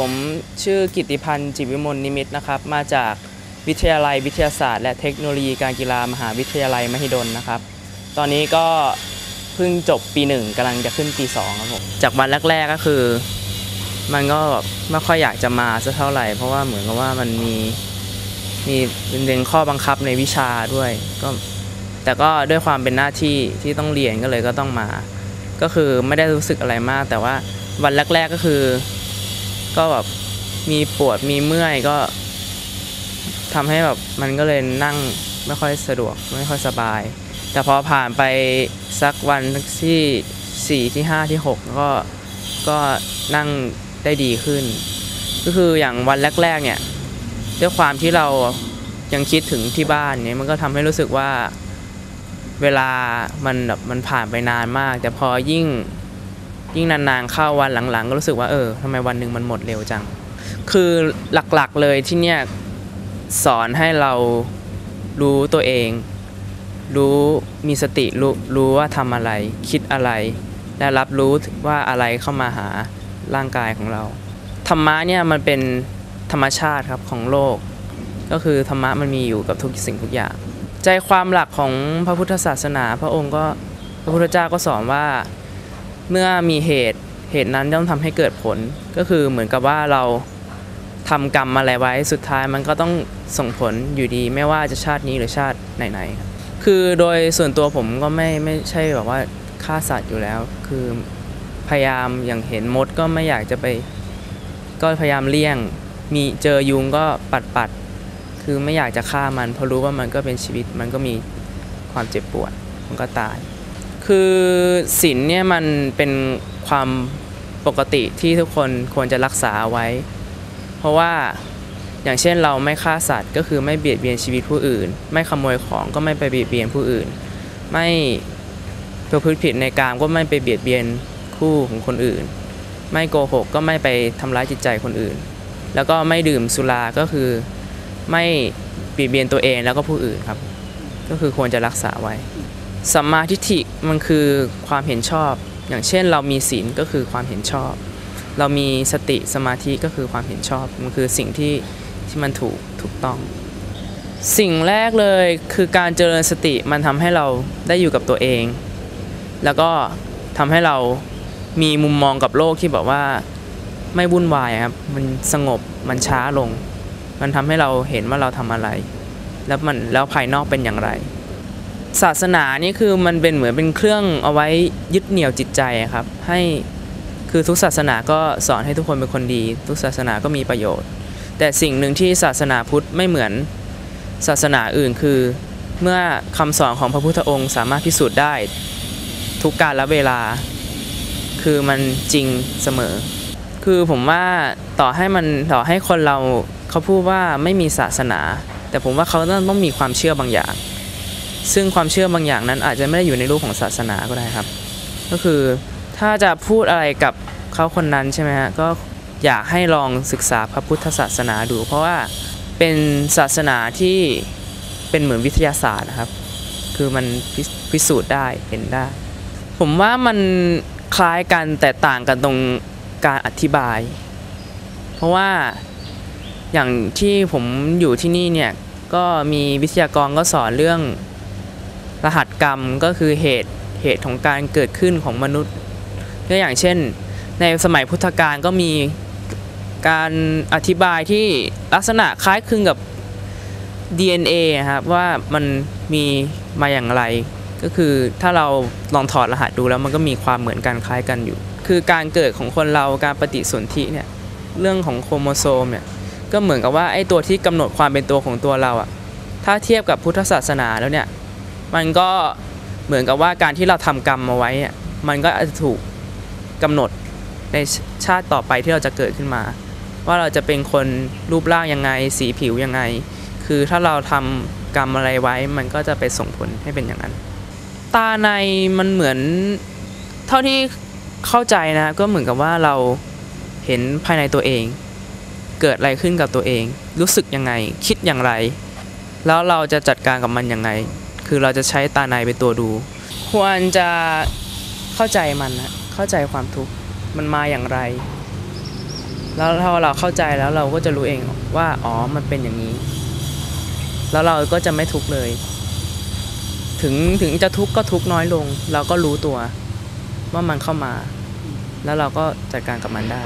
ผมชื่อกิติพันธ์จิวิมลนิมิตรนะครับ มาจากวิทยาลัยวิทยาศาสตร์ และเทคโนโลยีการกีฬามหาวิทยาลัยมหิดลนะครับ ตอนนี้ก็เพิ่งจบปีหนึ่งกำลังจะขึ้นปีสองครับผมจากวันแรกๆก็คือ มันก็ไม่ค่อยอยากจะมาสักเท่าไหร่ เพราะว่าเหมือนกับว่ามันมีมีเป็นข้อบังคับในวิชาด้วยก็แต่ก็ด้วยความเป็นหน้าที่ที่ต้องเรียนก็เลยก็ต้องมา ก็คือไม่ได้รู้สึกอะไรมาก แต่ว่าวันแรก ๆก็คือ ก็แบบมีปวดมีเมื่อยก็ทำให้แบบมันก็เลยนั่งไม่ค่อยสะดวกไม่ค่อยสบาย แต่พอผ่านไปสักวันที่สี่ที่ห้าที่หกก็ก็นั่งได้ดีขึ้น ก็คืออย่างวันแรก ๆ เนี่ยด้วยความที่เรายังคิดถึงที่บ้านเนี่ยมันก็ทำให้รู้สึกว่าเวลามันแบบมันผ่านไปนานมาก แต่พอยิ่ง ยิ่งนานๆเข้าวันหลังๆ ก็รู้สึกว่าเออทำไมวันหนึ่งมันหมดเร็วจัง คือหลักๆเลยที่เนี่ยสอนให้เรารู้ตัวเอง รู้มีสติรู้รู้ว่าทำอะไร คิดอะไร และรับรู้ว่าอะไรเข้ามาหาร่างกายของเรา ธรรมะเนี่ยมันเป็นธรรมชาติครับของโลก ก็คือธรรมะมันมีอยู่กับทุกสิ่งทุกอย่าง ใจความหลักของพระพุทธศาสนา พระองค์ก็พระพุทธเจ้าก็สอนว่า เมื่อมีเหตุเหตุนั้นย่อมทำให้เกิดผลก็คือเหมือนกับว่าเราทำกรรมอะไรไว้สุดท้ายมันก็ต้องส่งผลอยู่ดีไม่ว่าจะชาตินี้หรือชาติไหนๆครับคือโดยส่วนตัวผมก็ไม่ไม่ใช่แบบว่าฆ่าสัตว์อยู่แล้ว คือพยายามอย่างเห็นมดก็ไม่อยากจะไป ก็พยายามเลี่ยง มีเจอยุงก็ปัดปัดๆคือไม่อยากจะฆ่ามันเพราะรู้ว่ามันก็เป็นชีวิตมันก็มีความเจ็บปวดมันก็ตาย คือศีลเนี่ยมันเป็นความปกติที่ทุกคนควรจะรักษาไว้ เพราะว่าอย่างเช่นเราไม่ฆ่าสัตว์ ก็คือไม่เบียดเบียนชีวิตผู้อื่น ไม่ขโมยของก็ไม่ไปเบียดเบียนผู้อื่น ไม่ประพฤติผิดในกามก็ไม่ไปเบียดเบียนคู่ของคนอื่น ไม่โกหกก็ไม่ไปทำร้ายจิตใจคนอื่น แล้วก็ไม่ดื่มสุราก็คือไม่เบียดเบียนตัวเองแล้วก็ผู้อื่นครับ ก็คือควรจะรักษาไว้ สัมมาทิฏฐิมันคือความเห็นชอบ อย่างเช่นเรามีศีลก็คือความเห็นชอบ เรามีสติสมาธิก็คือความเห็นชอบ มันคือสิ่งที่ที่มันถูกถูกต้อง สิ่งแรกเลยคือการเจริญสติมันทำให้เราได้อยู่กับตัวเอง แล้วก็ทำให้เรามีมุมมองกับโลกที่แบบว่าไม่วุ่นวายครับ มันสงบ มันช้าลง มันทำให้เราเห็นว่าเราทำอะไร แล้วมันแล้วภายนอกเป็นอย่างไร ศาสนานี่คือมันเป็นเหมือนเป็นเครื่องเอาไว้ยึดเหนี่ยวจิตใจครับ ให้คือทุกศาสนาก็สอนให้ทุกคนเป็นคนดี ทุกศาสนาก็มีประโยชน์ แต่สิ่งหนึ่งที่ศาสนาพุทธไม่เหมือนศาสนาอื่นคือ เมื่อคำสอนของพระพุทธองค์สามารถพิสูจน์ได้ ทุกกาละเวลา คือมันจริงเสมอ คือผมว่าต่อให้มันต่อให้คนเราเขาพูดว่าไม่มีศาสนา แต่ผมว่าเขาต้องมีความเชื่อบางอย่าง ซึ่งความเชื่อบางอย่างนั้นอาจจะไม่ได้อยู่ในรูปของศาสนาก็ได้ครับ ก็คือถ้าจะพูดอะไรกับเขาคนนั้นใช่ไหมฮะก็อยากให้ลองศึกษาพระพุทธศาสนาดู เพราะว่าเป็นศาสนาที่เป็นเหมือนวิทยาศาสตร์นะครับ คือมันพิพิสูจน์ได้เห็นได้ ผมว่ามันคล้ายกันแต่ต่างกันตรงการอธิบาย เพราะว่าอย่างที่ผมอยู่ที่นี่เนี่ยก็มีวิทยากรก็สอนเรื่อง รหัสกรรมก็คือเหตุเหตุของการเกิดขึ้นของมนุษย์ก็อย่างเช่น ในสมัยพุทธกาลก็มีการอธิบายที่ลักษณะคล้ายคลึงกับ DNA ครับว่ามันมีมาอย่างไร ก็คือถ้าเราลองถอดรหัสดูแล้วมันก็มีความเหมือนกันคล้ายกันอยู่ คือการเกิดของคนเราการปฏิสนธิเนี่ยเรื่องของโครโมโซมเนี่ยก็เหมือนกับว่าไอ้ตัวที่กำหนดความเป็นตัวของตัวเราอะถ้าเทียบกับพุทธศาสนาแล้วเนี่ย มันก็เหมือนกับว่าการที่เราทำกรรมมาไว้ มันก็อาจจะถูกกำหนดในชาติต่อไปที่เราจะเกิดขึ้นมา ว่าเราจะเป็นคนรูปร่างยังไง สีผิวยังไง คือถ้าเราทำกรรมอะไรไว้ มันก็จะไปส่งผลให้เป็นอย่างนั้น ตาในมันเหมือนเท่าที่เข้าใจนะก็เหมือนกับว่าเราเห็นภายในตัวเอง เกิดอะไรขึ้นกับตัวเอง รู้สึกยังไง คิดอย่างไร แล้วเราจะจัดการกับมันยังไง คือเราจะใช้ตาในเป็นตัวดู ควรจะเข้าใจมันนะเข้าใจความทุกข์มันมาอย่างไร แล้วถ้าเราเข้าใจแล้วเราก็จะรู้เองว่าอ๋อมันเป็นอย่างนี้ แล้วเราก็จะไม่ทุกข์เลย ถึงถึงจะทุกข์ก็ทุกข์น้อยลง เราก็รู้ตัวว่ามันเข้ามา แล้วเราก็จัดการกับมันได้